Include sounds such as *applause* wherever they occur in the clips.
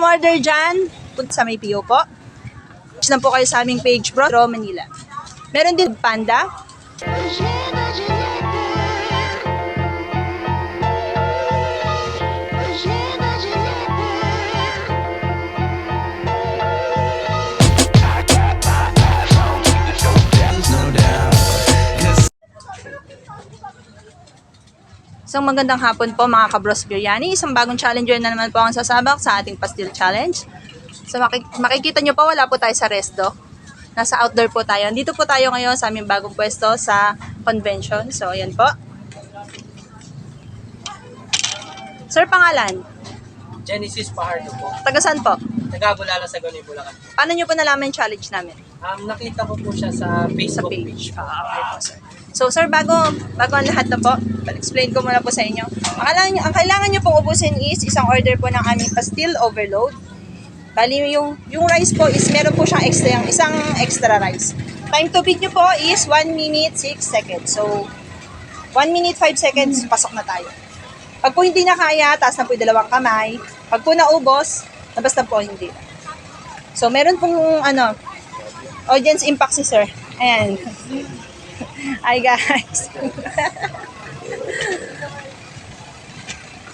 umorder dyan, punta sa may PO po. Search lang po kayo sa aming page, Bro Ro Manila. Meron din Panda. Isang magandang hapon po mga kabros biryani. Isang bagong challenger na naman po ang sasabak sa ating pastil challenge. So maki- makikita nyo po wala po tayo sa resto. Nasa outdoor po tayo. Dito po tayo ngayon sa aming bagong pwesto sa convention. So ayan po. Sir, pangalan? Genesis Pahardo po. Taga saan po? Nagagulala sa Ganoy, Bulacan. Paano nyo po nalaman yung challenge namin? Um, nakita ko po siya sa Sa Facebook page. page. Ah, okay po, sir. So, sir, bago, bago ang lahat na po, explain ko muna po sa inyo. Ang kailangan, ang kailangan nyo pong ubusin is isang order po ng aming pastil overload. Bali, yung, yung rice po is meron po siyang extra, yung isang extra rice. Time to beat nyo po is 1 minute 6 seconds. So, 1 minute 5 seconds, pasok na tayo. Pag po hindi na kaya, taas na po yung dalawang kamay. Pag po naubos, labas na po hindi. So, meron pong, ano, audience impact si sir. Ayan. Hi guys.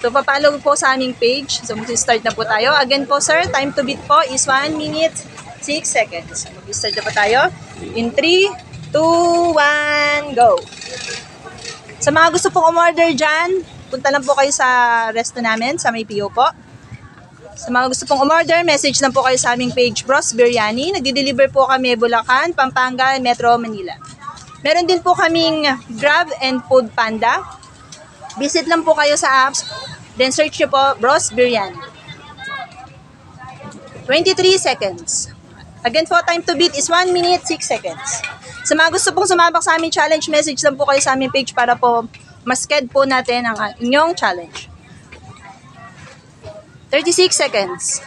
so papalo po sa aming page. So mag-start na po tayo. Again po sir, time to beat po is 1 minute 6 seconds. So, mag-start na po tayo. In 3, 2, 1, go. Sa mga gusto pong umorder dyan, punta lang po kayo sa resto namin, sa may PO po. Sa mga gusto pong umorder, message lang po kayo sa aming page, Bros Biryani. Nagdi-deliver po kami Bulacan, Pampanga, Metro Manila. Meron din po kaming Grab and Food Panda. Visit lang po kayo sa apps. Then search nyo po Bros Biryani. 23 seconds. Again po, time to beat is 1 minute 6 seconds. Sa mga gusto pong sumabak sa aming challenge, message lang po kayo sa aming page para po masked po natin ang inyong challenge. 36 seconds.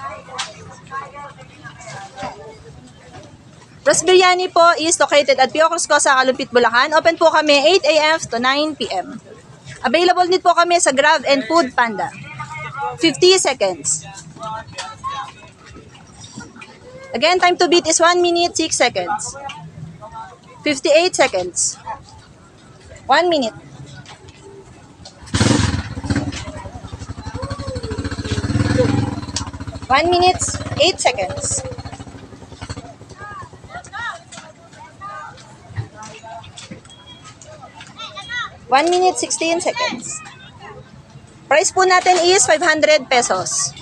Ross Biryani po is located at Pio Cruz sa Kalumpit, Bulacan. Open po kami 8 a.m. to 9 p.m. Available din po kami sa Grab and Food Panda. 50 seconds. Again, time to beat is 1 minute 6 seconds. 58 seconds. 1 minute. One minute, eight seconds. One minute, 16 seconds. Price po natin is 500 pesos.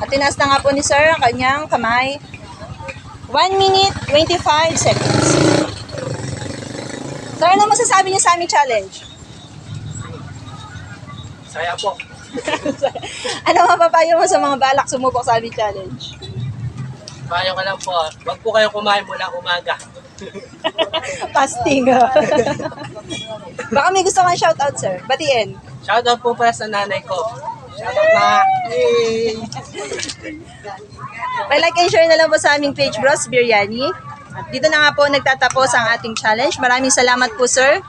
At tinaas na nga po ni sir ang kanyang kamay. 1 minute, 25 seconds. Sir, ano masasabi niyo sa aming challenge? Saya po. *laughs* ano mapapayo mo sa mga balak sumubok sa aming challenge? Payo ka lang po. Huwag po kayong kumain mula umaga. *laughs* Fasting. *laughs* Baka may gusto kang shoutout, sir. Batiin. Shoutout po para sa nanay ko. Shoutout na. Yay! May like and share na lang po sa aming page, Bros Biryani. At dito na nga po nagtatapos ang ating challenge. Maraming salamat po, sir.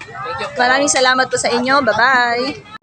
Maraming salamat po sa inyo. Bye-bye.